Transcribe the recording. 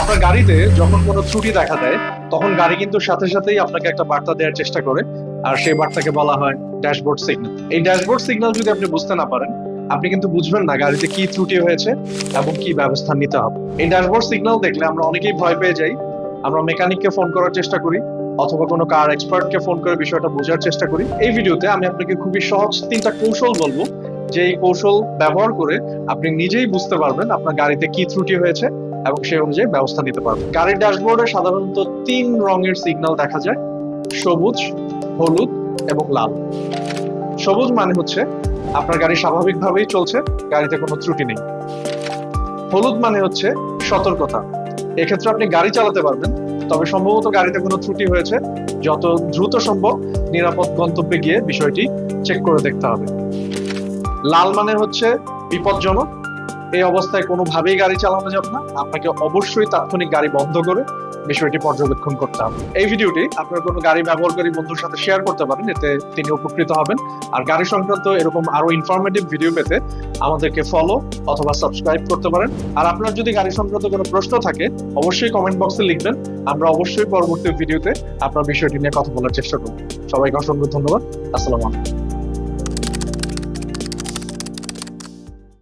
আপনার গাড়িতে যখন কোনো ত্রুটি দেখা দেয়, তখন গাড়ি কিন্তু সাথে সাথেই আপনাকে একটা বার্তা দেওয়ার চেষ্টা করে। আর সেই বার্তাকে বলা হয় ড্যাশবোর্ড সিগন্যাল। এই ড্যাশবোর্ড সিগন্যাল যদি আপনি বুঝতে না পারেন, আপনি কিন্তু বুঝবেন না গাড়িতে কি ত্রুটি হয়েছে এবং কি ব্যবস্থা নিতে হবে। এই ড্যাশবোর্ড সিগন্যাল দেখলে আমরা অনেকেই ভয় পেয়ে যাই। আমরা মেকানিককে ফোন করার চেষ্টা করি, অথবা কোনো কার এক্সপার্টকে ফোন করে বিষয়টা বোঝার চেষ্টা করি। এই ভিডিওতে আমি আপনাকে খুবই সহজ তিনটা কৌশল বলব। যে এই কৌশল ব্যবহার করে আপনি নিজেই বুঝতে পারবেন আপনার গাড়িতে কি ত্রুটি হয়েছে এবং সেই অনুযায়ী ব্যবস্থা নিতে পারবেন গাড়ির ড্যাশবোর্ডে সাধারণত তিন রঙের সিগন্যাল দেখা যায়, সবুজ, হলুদ এবং লাল। সবুজ মানে হচ্ছে আপনার গাড়ি স্বাভাবিকভাবেই চলছে, গাড়িতে কোনো ত্রুটি নেই। হলুদ মানে হচ্ছে সতর্কতা। এক্ষেত্রে আপনি গাড়ি চালাতে পারবেন, তবে সম্ভবত গাড়িতে কোনো ত্রুটি হয়েছে, যত দ্রুত সম্ভব নিরাপদ গন্তব্যে গিয়ে বিষয়টি চেক করে দেখতে হবে। লাল মানে হচ্ছে বিপজ্জনক এই অবস্থায় কোনোভাবেই গাড়ি চালানো যাবে না। আপনাকে অবশ্যই তাৎক্ষণিক গাড়ি বন্ধ করে বিষয়টি পর্যবেক্ষণ করতে হবে। এই ভিডিওটি আপনার কোনো গাড়ি ব্যবহারকারী বন্ধুর সাথে শেয়ার করতে পারেন, এতে তিনি উপকৃত হবেন। আর গাড়ি সংক্রান্ত এরকম আরও ইনফরমেটিভ ভিডিও পেতে আমাদেরকে ফলো অথবা সাবস্ক্রাইব করতে পারেন। আর আপনার যদি গাড়ি সংক্রান্ত কোনো প্রশ্ন থাকে, অবশ্যই কমেন্ট বক্সে লিখবেন। আমরা অবশ্যই পরবর্তী ভিডিওতে আপনার বিষয়টি নিয়ে কথা বলার চেষ্টা করব। সবাইকে অসংখ্য ধন্যবাদ। আসসালামু আলাইকুম।